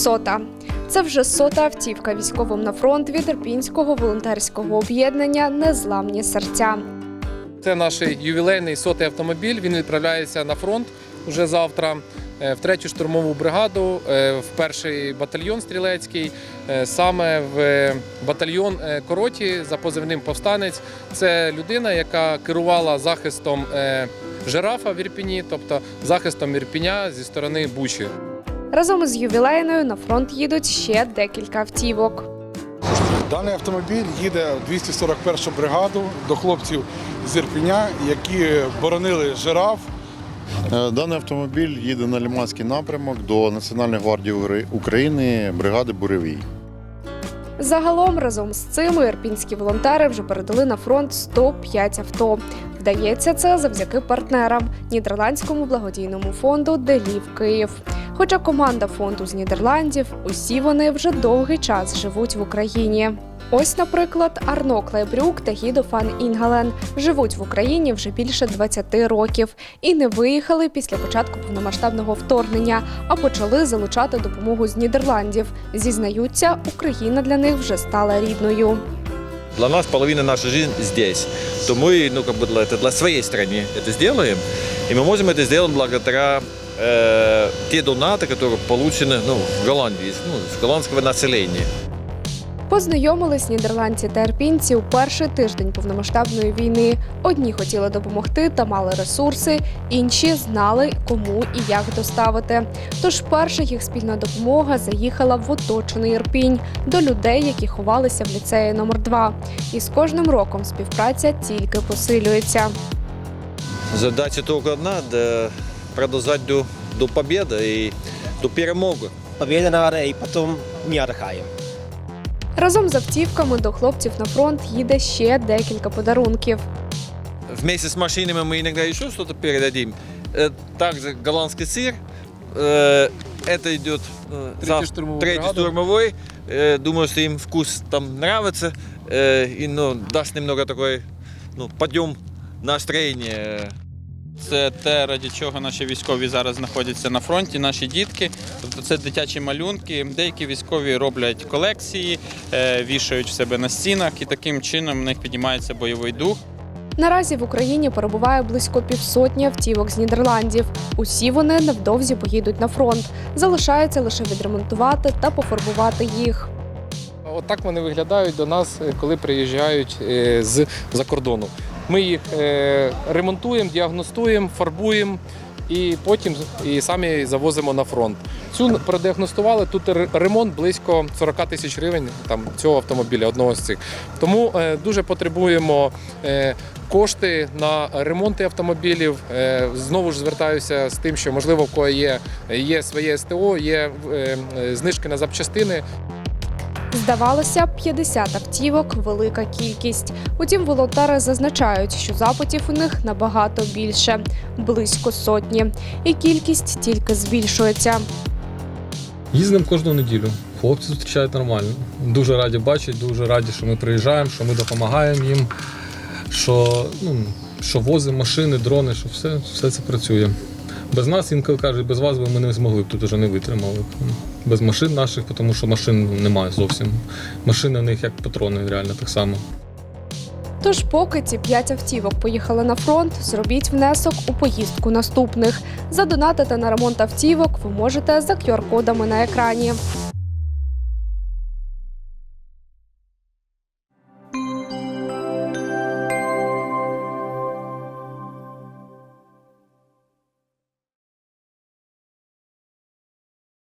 Сота. Це вже сота автівка військовим на фронт від Ірпінського волонтерського об'єднання Незламні серця. Це наш ювілейний сотий автомобіль. Він відправляється на фронт уже завтра. е, В третю штурмову бригаду, е, в перший батальйон стрілецький, е, саме в батальйон Короті за позивним повстанець. Це людина, яка керувала захистом жирафа в Ірпіні, тобто захистом Ірпіня зі сторони Бучі. Разом із ювілейною на фронт їдуть ще декілька автівок. Даний автомобіль їде в 241 бригаду до хлопців з Ірпеня, які боронили жираф. Е, Даний автомобіль їде на Ліманський напрямок до Національної гвардії України бригади Буревій. Загалом разом з цим ірпінські волонтери вже передали на фронт 105 авто. Вдається це завдяки партнерам Нідерландському благодійному фонду Делів Київ. Хоча команда фонду з Нідерландів, усі вони вже довгий час живуть в Україні. Ось, наприклад, Арно Клайбрюк та Гідо Фан Інгален живуть в Україні вже більше 20 років і не виїхали після початку повномасштабного вторгнення, а почали залучати допомогу з Нідерландів. Зізнаються, Україна для них вже стала рідною. Для нас половина нашей жизни здесь. То мы, ну, как бы для, это для своей страны это сделаем. И мы можем это сделать благодаря э, те донаты, которые получены ну, в Голландии, ну, с голландского населения. Познайомились нідерландці та ірпінці у перший тиждень повномасштабної війни. Одні хотіли допомогти та мали ресурси, інші знали, кому і як доставити. Тож перша їх спільна допомога заїхала в оточений Ірпінь до людей, які ховалися в ліцеї номер 2 І з кожним роком співпраця тільки посилюється. Задача только одна да продолжать до, до победы и до перемоги. победа надо, и потом не отдыхаем. Разом з автівками до хлопців на фронт їде ще декілька подарунків. Вместе с машинами мы иногда еще что-то передадим. Э, Также голландский сыр. Э, Это идет э, Третью зав- штурмовую третий бригаду. штурмовой. Э, Думаю, что им вкус там нравится. Э, И ну, даст немного такой ну, подъем настроения. Це те, раді чого наші військові зараз знаходяться на фронті, наші дітки. Тобто це дитячі малюнки. Деякі військові роблять колекції, е, вішають в себе на стінах, і таким чином в них піднімається бойовий дух. Наразі в Україні перебуває близько півсотні автівок з Нідерландів. Усі вони невдовзі поїдуть на фронт. Залишається лише відремонтувати та пофарбувати їх. Отак вони виглядають до нас, е, коли приїжджають е, з-за кордону. Ми їх е, ремонтуємо, діагностуємо, фарбуємо і потім і самі завозимо на фронт. Цю продіагностували. Тут ремонт близько 40 тисяч гривень там, цього автомобіля, одного з цих. Тому е, дуже потребуємо е, кошти на ремонти автомобілів. Знову ж звертаюся з тим, що можливо в кого є, є своє СТО, є знижки на запчастини. Здавалося, 50 автівок велика кількість. Утім, волонтери зазначають, що запитів у них набагато більше близько сотні, і кількість тільки збільшується. Їздимо кожну неділю. Хлопці зустрічають нормально. Дуже раді бачити, дуже раді, що ми приїжджаємо, що ми допомагаємо їм, що, ну, що возимо машини, дрони, що все, все це працює. Без нас інколи кажуть, без вас би ми не змогли б тут уже не витримали. Без машин наших, тому що машин немає зовсім. Машини в них як патрони, реально так само. Тож, поки ці п'ять автівок поїхали на фронт, зробіть внесок у поїздку наступних. Задонатити на ремонт автівок ви можете за QR-кодами на екрані.